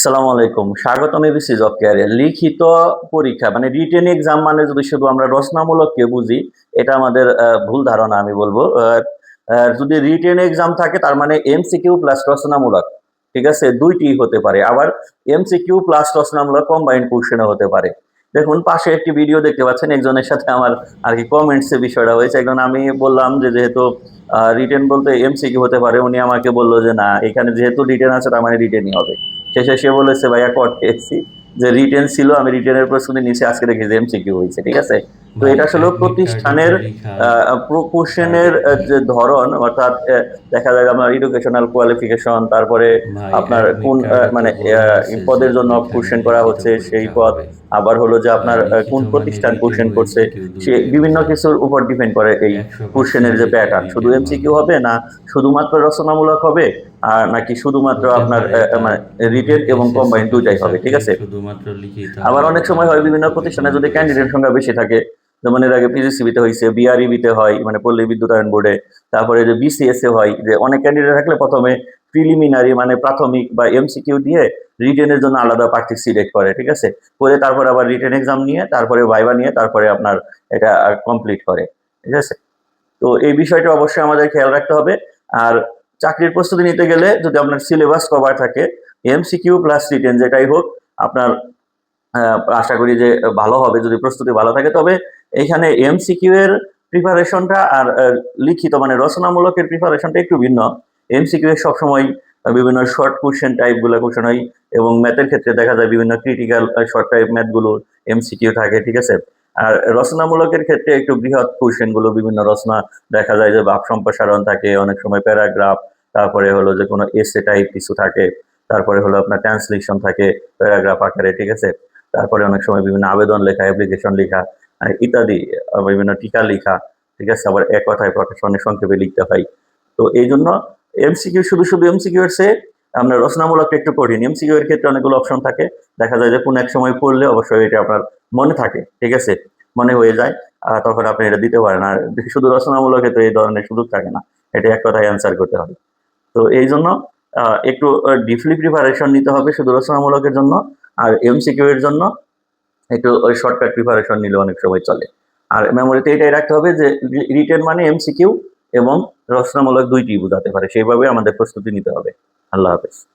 আসসালামু আলাইকুম। স্বাগতম এবিসি জব কেয়ারে লিখিত পরীক্ষা মানে রিটেন এক্সাম মানে যদি শুধু আমরা রচনামূলককে বুঝি, এটা আমাদের ভুল ধারণা আমি বলব। যদি রিটেন এক্সাম থাকে তার মানে এমসিকিউ প্লাস রচনামূলক, ঠিক আছে? দুইটি হতে পারে। আবার এমসিকিউ প্লাস রচনামূলক কম্বাইন্ড কোশ্চেনও হতে পারে। দেখুন, পাশে একটি ভিডিও দেখতে পাচ্ছেন, একজনের সাথে আমার আর কি কমেন্টসে বিষয়টা হয়েছে। একজন আমি বললাম যে যেহেতু রিটেন বলতে এমসিকিউ হতে পারে, উনি আমাকে বলল যে না, এখানে যেহেতু রিটেন আছে তার মানে রিটেনই হবে। শেষে সে বলেছে ভাইয়া কট পেয়েছি যে রিটেন ছিল আমি রিটেনের প্রস্তুতি নিচে আজকে দেখি যে এমসিকিউ হয়েছে ঠিক আছে? তো এটা আসলে প্রতিষ্ঠানের কোশ্চেনের যে ধরন অর্থাৎ দেখা যায় আপনার এডুকেশনাল কোয়ালিফিকেশন তারপরে আপনার কোন মানে পদের জন্য কোশ্চেন করা হচ্ছে সেই পদ আবার হলো যে আপনার কোন প্রতিষ্ঠান কোশ্চেন করছে সে বিভিন্ন কিছুর উপর ডিপেন্ড করে এই কোশ্চেনের যে প্যাটার্ন শুধু এমসিকিউ হবে না শুধুমাত্র রচনামূলক হবে? আর নাকি শুধুমাত্র আপনার আহ, মানে এবং কম্বাইন দুইটাই হবে ঠিক আছে? শুধুমাত্র আবার অনেক সময় হয় বিভিন্ন প্রতিষ্ঠানে যদি ক্যান্ডিডেট সংখ্যা বেশি থাকে যেমন এর আগে পিজিসিবিতে হয়েছে বিআরইবিতে হয় মানে পল্লী বিদ্যুতায়ন বোর্ডে তারপরে যে বিসিএস এ হয় যে অনেক ক্যান্ডিডেট থাকলে প্রথমে প্রিলিমিনারি মানে প্রাথমিক বা এমসিকিউ দিয়ে রিটেনের জন্য আলাদা প্রার্থী সিলেক্ট করে ঠিক আছে? করে তারপরে আবার রিটেন এক্সাম নিয়ে তারপরে ভাইবা নিয়ে তারপরে আপনার এটা কমপ্লিট করে ঠিক আছে? তো এই বিষয়টা অবশ্যই আমাদের খেয়াল রাখতে হবে। আর চাকরির প্রস্তুতি নিতে গেলে যদি আপনার সিলেবাস কভার থাকে এমসিকিউ প্লাস রিটেন যেটাই হোক, আপনার আশা করি যে ভালো হবে যদি প্রস্তুতি ভালো থাকে। তবে এখানে এমসিকিউ এর প্রিপারেশনটা আর লিখিত মানে রচনামূলকের প্রিপারেশনটা একটু ভিন্ন। এমসিকিউ এর সবসময় বিভিন্ন শর্ট কোশ্চেন টাইপগুলো কোশ্চেন হয় এবং ম্যাথের ক্ষেত্রে দেখা যায় বিভিন্ন ক্রিটিক্যাল শর্ট টাইপ ম্যাথগুলো এমসিকিউ থাকে, ঠিক আছে? আর রচনামূলকের ক্ষেত্রে একটু বৃহৎ কোশ্চেনগুলো, বিভিন্ন রচনা দেখা যায় যে ভাব সম্প্রসারণ থাকে, অনেক সময় প্যারাগ্রাফ তারপরে হলো যে কোনো এসে টাইপ কিছু থাকে, তারপরে হলো আপনার ট্রান্সলেশন থাকে প্যারাগ্রাফ আকারে, ঠিক আছে? তারপরে অনেক সময় বিভিন্ন আবেদন লেখা অ্যাপ্লিকেশন লেখা ইত্যাদি বিভিন্ন টিকা লেখা, ঠিক আছে? আবার এক কথায় প্রকাশনে সংক্ষেপে লিখতে হয়। তো এই জন্য এমসিকিউ শুধু শুধু এমসিকিউ এর চেয়ে আপনার রচনামূলক একটু কঠিন। এমসিকিউ এর ক্ষেত্রে অনেকগুলো অপশন থাকে। দেখা যায় যে কোন এক সময় পড়লে অবশ্যই এটা আপনার মনে থাকে, ঠিক আছে? মনে হয়ে যায় আর তখন আপনি এটা দিতে পারেন। আর শুধু রচনামূলক ক্ষেত্রে এই ধরনের সুযোগ থাকে না। এটা এক কথায় অ্যান্সার করতে হবে। তো এই জন্য একটু ডিফলি প্রিপারেশন নিতে হবে শুধু রচনামূলকের জন্য আর এমসিকিউ এর জন্য একটু ওই শর্টকাট প্রিপারেশন নিলে অনেক সময় চলে। আর মেমোরিতে এটাই রাখতে হবে যে রিটেন মানে এমসিকিউ এবং রচনামূলক দুইটি বোঝাতে পারে। সেইভাবে আমাদের প্রস্তুতি নিতে হবে। আল্লাহ হাফেজ।